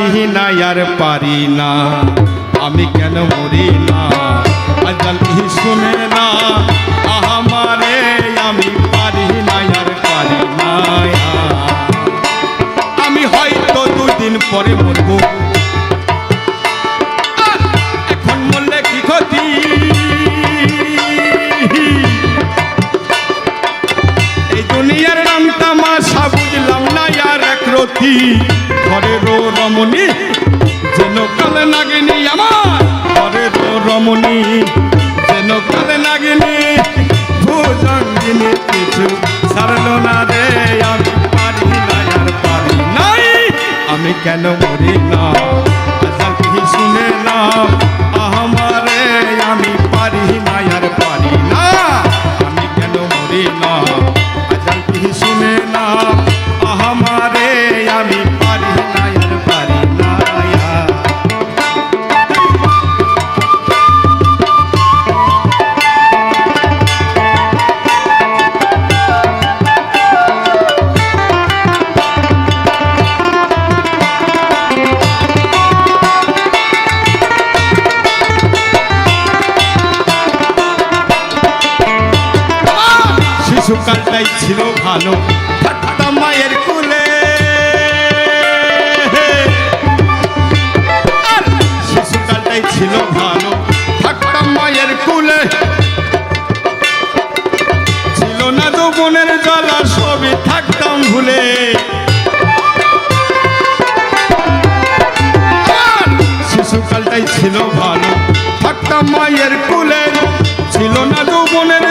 পারি না, আর পারি না। আমি কেন মরি না? আজাল কি শুনে না? আহামারে আমি পারি না, আর পারি না। আমি হয়তো পরে মরবো। এখন মরলে কি ক্ষতি? এই দুনিয়ার নাম না, আর এক রমণী, যেন কালে নাগিনি আমার ঘরের রমণী, যেন কালে নাগিনি, ভুজঙ্গিনী কিছু সারল না রে, আমি পারি না, আর পারি নাই, আমি কেন মরি না? শুনে না শিশুকালটাই ছিল ভালো। থাকতাম মায়ের কুলে। শিশুকালটাই ছিল ভালো। থাকতাম মায়ের কুলে। ছিল না তো বোনের জ্বালা, সবই থাকতাম ভুলে। শিশুকালটাই ছিল ভালো। থাকতাম মায়ের কুলে। ছিল না থাকতাম ভুলে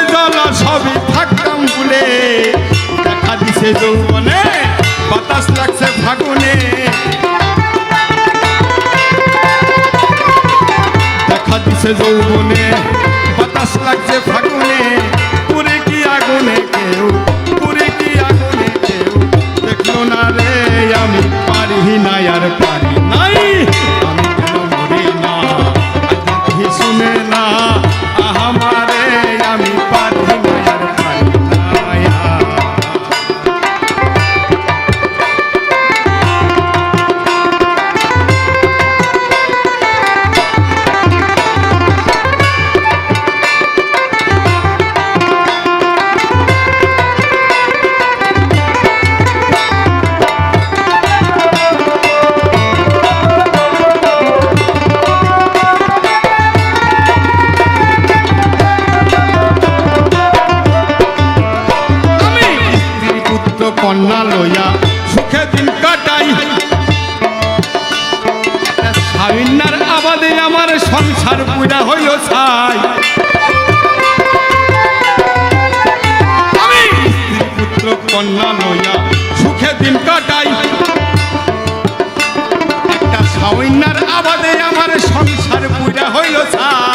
দেখা দিছে যৌবনে বাতাস লাগছে ফাগুনে। দেখা দিছে যৌবনে বাতাস লাগছে ফাগুনে। কন্যা লইয়া। সুখে দিন কাটাই। একটা স্বামীনার আবাদে আমার সংসার পুরা হইল ছাই। আমি পুত্র কন্যা লইয়া সুখে দিন কাটাই। একটা স্বামীনার আবাদে আমার সংসার পুরা হইল ছাই।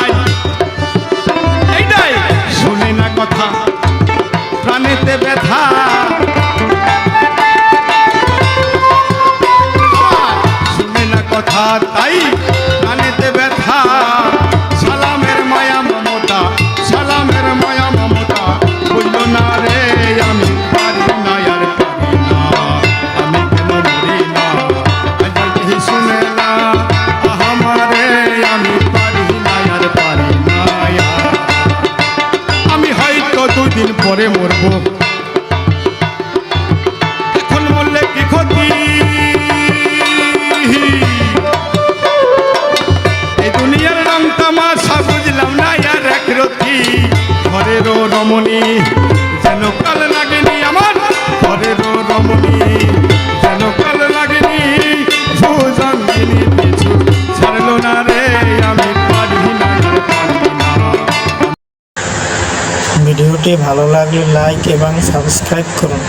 হয়তো দুদিন পরে মরবো? এখন মরলে কি ক্ষতি? এই দুনিয়ার রং বুঝলাম না, আর এক রতি ঘরেরও রমণী। ভিডিওটি ভালো লাগলে লাইক এবং সাবস্ক্রাইব করুন।